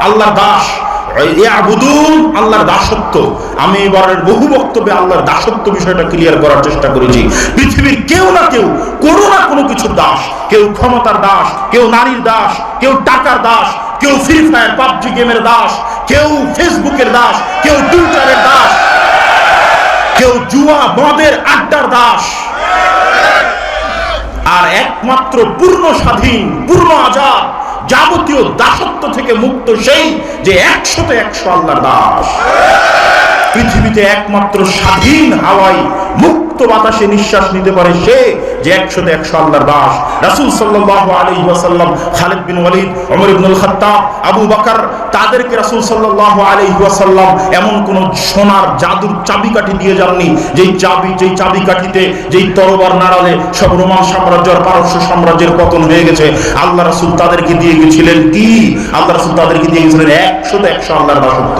আল্লাহর দাস। আল্লাহর দাসত্ব। আমি এবারের বহু বক্তব্যে আল্লাহর দাসত্ব বিষয়টা ক্লিয়ার করার চেষ্টা করেছি। পৃথিবীর কেউ না কেউ, কোনো না কোনো কিছুর দাস। কেউ ক্ষমতার দাস, কেউ নারীর দাস, কেউ টাকার দাস, কেউ ফ্রি ফায়ার পাবজি গেমের দাস, কেউ ফেসবুকের দাস, কেউ টুইটারের জুয়া মদের আড্ডার দাস। আর একমাত্র পূর্ণ স্বাধীন, পূর্ণ আজাদ, যাবতীয় দাসত্ব থেকে মুক্ত সেই যে একশোতে একশো আল্লাহর দাস। পৃথিবীতে একমাত্র স্বাধীন হাওয়াই মুক্ত বাতাসে নিঃশ্বাস নিতে পারে সে যে একশোতে একশো আল্লাহর দাস রাসূল সাল্লাল্লাহু আলাইহি ওয়াসাল্লাম, খালিদ বিন ওয়ালিদ, ওমর ইবনুল খাত্তাব, আবু বকর, তাদেরকে রাসূল সাল্লাল্লাহু আলাইহি ওয়াসাল্লাম এমন কোন সোনার জাদুর চাবিকাঠি দিয়ে যাননি, যেই চাবি, যেই চাবিকাঠিতে, যেই তরবার নাড়ালে সব রোমান সাম্রাজ্য আর পারস্য সাম্রাজ্যের পতন হয়ে গেছে। আল্লাহ রাসুল তাদেরকে দিয়ে গেছিলেন কি? আল্লাহ রাসূল তাদেরকে দিয়ে গেছিলেন একশোতে একশো আল্লাহর দাসত্ব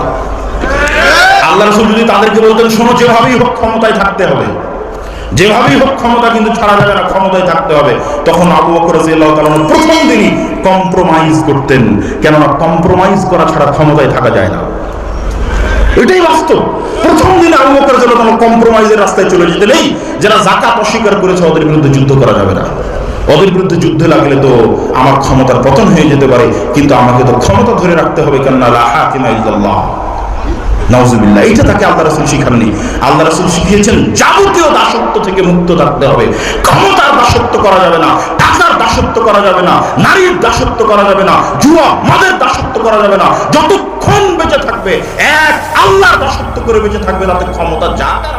আল্লাহ রসুল যদি তাদেরকে বলতেন, শোনো, যেভাবেই হোক ক্ষমতায় থাকতে হবে। যেভাবেই হোক ক্ষমতা কিন্তু ছাড়া যাবে না, ক্ষমতায় থাকতে হবে। তখন আবু বকর প্রথম দিনই কম্প্রোমাইজ করতেন। কেননা কম্প্রোমাইজ করা ছাড়া ক্ষমতায় থাকা যায় না। এটাই বাস্তব। প্রথম দিন আবু বকর কম্প্রোমাইজের রাস্তায় চলে যেতে নেই, যারা জাকাত অস্বীকার করেছে, ওদের বিরুদ্ধে যুদ্ধ করা যাবে না। ওদের বিরুদ্ধে যুদ্ধে লাগলে তো আমার ক্ষমতার পতন হয়ে যেতে পারে, কিন্তু আমাকে তো ক্ষমতা ধরে রাখতে হবে, কেননা লা হাকিমা ইল্লাল্লাহ। তাকে আল্লাহ রাসুল শিখাননি। আল্লাহ রাসুল শিখিয়েছেন, যাবতীয় দাসত্ব থেকে মুক্ত থাকতে হবে। ক্ষমতার দাসত্ব করা যাবে না, টাকার দাসত্ব করা যাবে না, নারীর দাসত্ব করা যাবে না, জুয়া, মাদের দাসত্ব করা যাবে না। যতক্ষণ বেঁচে থাকবে, এক আল্লাহর দাসত্ব করে বেঁচে থাকবে, তাতে ক্ষমতা যা তার